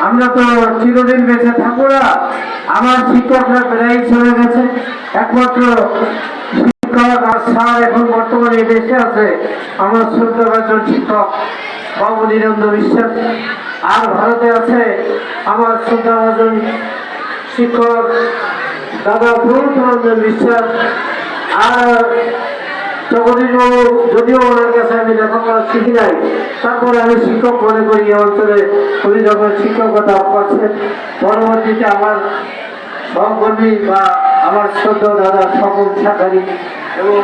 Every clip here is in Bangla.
আমরা তো চিরদিন বেঁচে থাকব না। আমার শিক্ষকরা প্রায় চলে গেছে। একমাত্র শিক্ষক আর স্যার এখন বর্তমানে এই দেশে আছে। আমার শিক্ষক বিশ্বাস। আর ভারতে আছে আমার শ্রদ্ধাভাজন শিক্ষক, দাদা বিশ্বাস। আর জগদীশ বাবু যদিও ওনার কাছে আমি শিখি নাই। তারপরে আমি শিক্ষক মনে করি এই অঞ্চলে উনি যখন শিক্ষকতা করছেন, পরবর্তীতে আমার সহকর্মী বা আমার শ্রদ্ধ দাদা সকল শাখারি এবং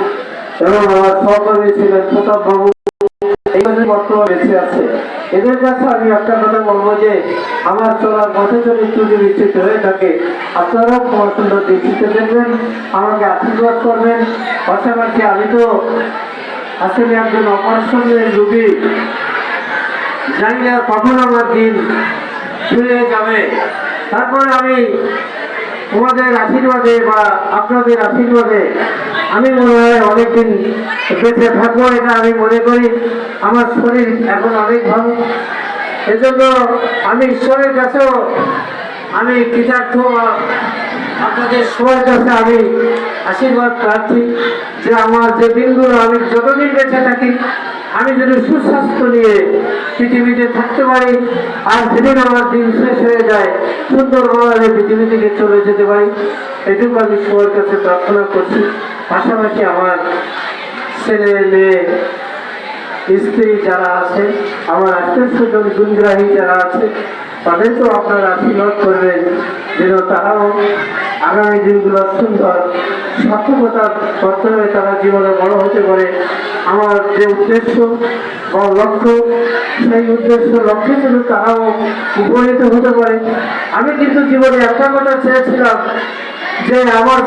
আমার সহকর্মী ছিলেন প্রতাপ বাবু এদের কাছে আমি কথা বলব যে, আমার আমাকে আশীর্বাদ করবেন। পাশাপাশি আমি তো আসলে একজন অপারেশনের রুগী জানি না কখন আমার দিন ফিরে যাবে। তারপরে আমি তোমাদের আশীর্বাদে বা আপনাদের আশীর্বাদে আমি মনে হয় অনেকদিন বেঁচে থাকব, এটা আমি মনে করি। আমার শরীর এখন অনেক ভালো। এজন্য আমি ঈশ্বরের কাছেও আমি কৃতার্থ আপনাদের সবার কাছে আমি আশীর্বাদ প্রার্থী। যে আমার যে দিনগুলো আমি যতদিন বেঁচে থাকি, আমি যদি সুস্বাস্থ্য নিয়ে পৃথিবীতে থাকতে পারি, আর যেদিন আমার দিন শেষ হয়ে যায় সুন্দর সুন্দরভাবে পৃথিবী থেকে চলে যেতে পারি, এটুকু আমি সবার কাছে প্রার্থনা করছি। পাশাপাশি আমার ছেলে, মেয়ে, স্ত্রী যারা আছে, আমার আত্মীয় স্বজন, গুণগ্রাহী যারা আছে, তাদেরকেও আপনারা আশীর্বাদ করবেন, যেন তারাও আগামী দিনগুলো সুন্দর, সার্থকতার মাধ্যমে তারা জীবনে বড় হতে পারে। আমার যে উদ্দেশ্য বা লক্ষ্য, সেই উদ্দেশ্য লক্ষ্যে শুধু তারাও উপনীত হতে পারে, আমি কিন্তু জীবনে একটা কথা চেয়েছিলাম যে আমার